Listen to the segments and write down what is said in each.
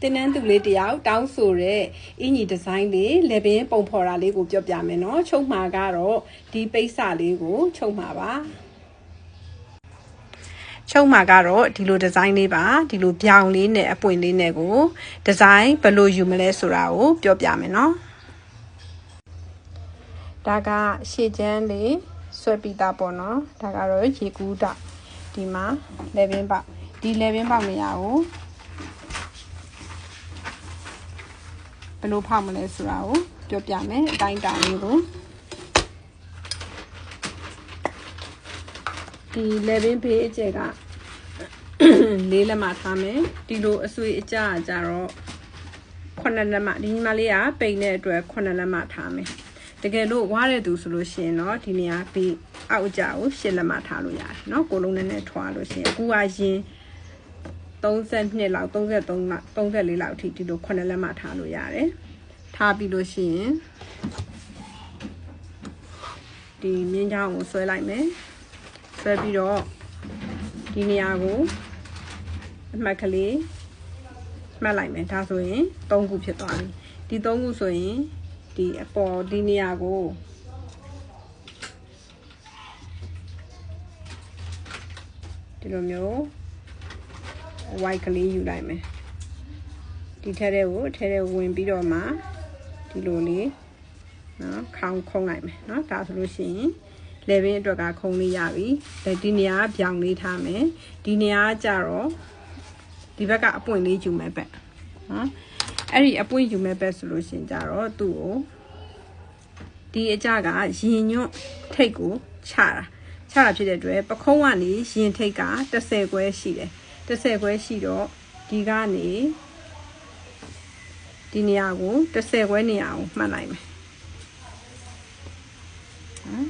တင်းနှန်းသူလေးတယောက်တောင်းဆိုတဲ့အင်ကြီးဒီဇိုင်းလေးလေပင်ပုံဖော်တာလေးကိုပြောပြမယ်နော်ချုပ်မှာကတော့ဒီပိတ်စလေးကိုချုပ်မှာပါချုပ်မှာကတော့ဒီလိုဒီဇိုင်းလေးပါဒီလိုပြောင်လေးနဲ့အပွင့်လေးနဲ့ကိုဒီဇိုင်းဘယ်လိုယူမလဲဆိုတာကိုပြောပြမယ်နော်ဒါကရှေ့ချမ်းလေးဆွဲပြီးသားပေါ့နော်ဒါကတော့ရေကူးတာဒီမှာလေပင်ပေါက်ဒီလေပင်ပေါက်နေရကို ယ်လိုဖောက်မလဲဆိုတာကိုပြောပြမယ်အတိုင်းတာလေးကိုဒီလေပင်ဖေးအကျက်ကလေးလက်မထားမယ်ဒီလိုအဆွေအကြအကြတော့ခုနှစ်လက်မဒီညီမလေးကပိန်တဲ့အတွက်ခုနှစ်လက်မထားမယ်တကယ်လို့ဝါတဲ့သူဆိုလို့ရှိရင်တော့ဒီနေရာပြီးအောက်အကြကိုရှစ်လက်မထားလို့ရတယ်เนาะကိုလုံးနဲ့နဲ့ထွားလို့ရှိရင်အခုကရင် 32လောက်33လောက်34လောက်အထိဒီလိုခုနှစ်လက်မထားလို့ရတယ်ထားပြီးလို့ရှိရင်ဒီမြင်းချောင်းကိုဆွဲလိုက်မယ်ဆွဲပြီးတော့ဒီနေရာကိုအမှတ်ကလေးမှတ်လိုက်မယ်ဒါဆိုရင်၃ခုဖြစ်သွားပြီဒီ၃ခုဆိုရင်ဒီအပေါ်ဒီနေရာကိုဒီလိုမျိုး white ကလေးယူလိုက်မယ်ဒီထဲထဲကိုထဲထဲဝင်ပြီးတော့မှဒီလိုလေးနော်ခေါင်းခုံးလိုက်မယ်နော်ဒါဆိုလို့ရှိရင်လေဘင်းအတွက်ကခုံးလေးရပြီဒီနေရာကပြောင်လေးထားမယ်ဒီနေရာကကြတော့ဒီဘက်ကအပွင့်လေးယူမယ်ပဲနော်အဲ့ဒီအပွင့်ယူမဲ့ဘက်ဆိုလို့ရှင်ကြတော့သူ့ကိုဒီအကြကရင်ညွန့်ထိတ်ကိုချတာချတာဖြစ်တဲ့အတွက်ပခုံးကနေရင်ထိတ်က30ခွဲရှိတယ် 30ခွဲရှိတော့ဒီကနေဒီနေရာကို30ခွဲနေရာကိုမှတ်လိုက်မယ်ဟမ်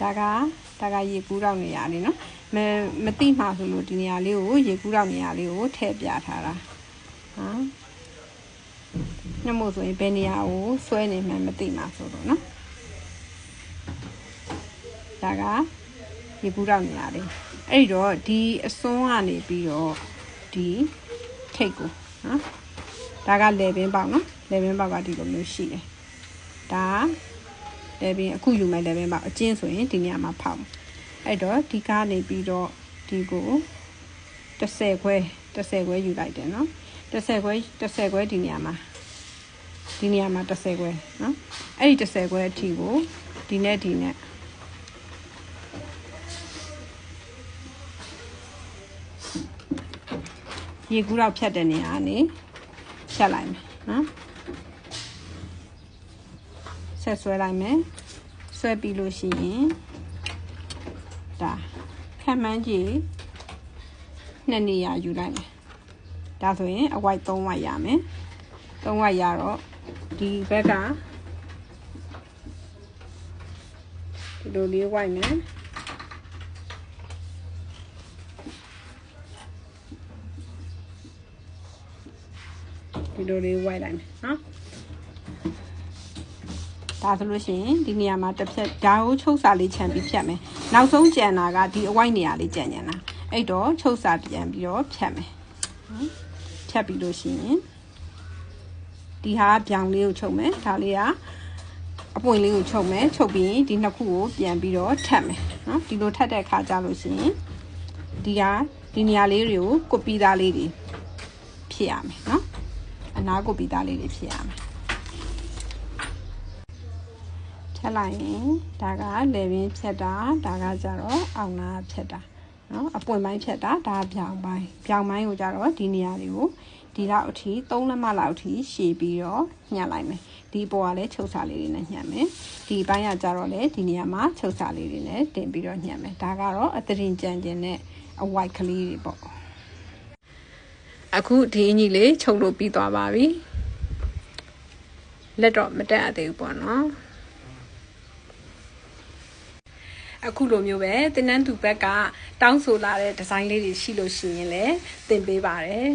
ဒါကဒါကရေကူးတော့နေရလေးနော် မမတိမှဆိုလို့ဒီနေရာလေးကိုရေကူးတော့နေရာလေးကိုထည့်ပြထားတာဟာညမို့ဆိုရင်ဘယ်နေရာကိုဆွဲနေမှမသိမှဆိုတော့နော်ဒါကရေကူးတော့နေရာလေးအဲ့ဒီတော့ဒီအစွန်းကနေပြီးတော့ဒီထိတ်ကိုနော်ဒါကလေပင်ပေါက်နော်လေပင်ပေါက်ကဒီလိုမျိုးရှိတယ်ဒါလေပင်အခုယူမယ်လေပင်ပေါက်အကျဉ်းဆိုရင်ဒီနေရာမှာဖောက် အဲ့တော့ဒီကနေပြီးတော့ဒီကို30ခွဲ30ခွဲယူလိုက်တယ်နော်30ခွဲ30ခွဲဒီနေရာမှာဒီနေရာမှာ30ခွဲနော်အဲ့ဒီ30ခွဲအထိကိုဒီနဲ့ဒီနဲ့ရေကူးတော့ဖြတ်တဲ့နေရာကနေဖြတ်လိုက်မယ်နော်ဆက်ဆွဲလိုက်မယ်ဆွဲပြီးလို့ရှိရင် ဒါခံမှန်းကြည့်နှစ်နေရာယူလိုက်မယ်ဒါဆိုရင်အဝိုက်3ဝိုက်ရမယ်3ဝိုက်ရတော့ဒီဘက်ကဒီလိုလေးဝိုက်မယ်ဒီလိုလေးဝိုက်လိုက်မယ်နော် ဒါဆိုလို့ရှိရင်ဒီနေရာမှာတစ်ဖြက်ဒါကိုချုပ်စာလေးခြံပြီးဖြတ်မယ်နောက်ဆုံးကြံတာကဒီအဝိုက်နေရာလေးကြံကြံတာအဲ့တော့ချုပ်စာပြန်ပြီးတော့ဖြတ်မယ်ဖြတ်ပြီးလို့ရှိရင်ဒီဟာပြောင်လေးကိုချုပ်မယ်ဒါလေးကအပွင့်လေးကိုချုပ်မယ်ချုပ်ပြီးဒီနှစ်ခုကိုပြန်ပြီးတော့ထပ်မယ်နော်ဒီလိုထပ်တဲ့အခါကျလို့ရှိရင်ဒီဟာဒီနေရာလေးတွေကိုကိုပီသားလေးတွေဖြစ်ရမယ်နော်အနာကိုပီသားလေးတွေဖြစ်ရမယ် ထက်လိုက်ရင်ဒါကလေပင်ဖြတ်တာဒါကကြတော့အောင်နာဖြတ်တာနော်အပွင့်ပိုင်းဖြတ်တာဒါပြောင်ပိုင်းပြောင်ပိုင်းကိုကြတော့ဒီနေရာတွေကိုဒီလောက်အထိ3လက်မလောက်အထိရှည်ပြီးတော့ညှက်လိုက်မယ်ဒီပေါ်ကလည်းချုပ်စာလေးတွေနဲ့ညှက်မယ်ဒီဘိုင်းကကြတော့လေဒီနေရာမှာချုပ်စာလေးတွေနဲ့တင်ပြီးတော့ညှက်မယ်ဒါကတော့အသရင်ကြံကျင်နဲ့အဝိုက်ကလေးတွေပေါ့အခုဒီအင်ကြီးလေးချုပ်လို့ပြီးသွားပါပြီလက်တော့မတက်အပ်သေးဘူးပေါ့နော် အခုလိုမျိုးပဲတင်းနှန်းသူဘက်ကတောင်းဆိုလာတဲ့ဒီဇိုင်းလေးတွေရှိလို့ရှိရင်လည်းသင်ပေးပါတယ်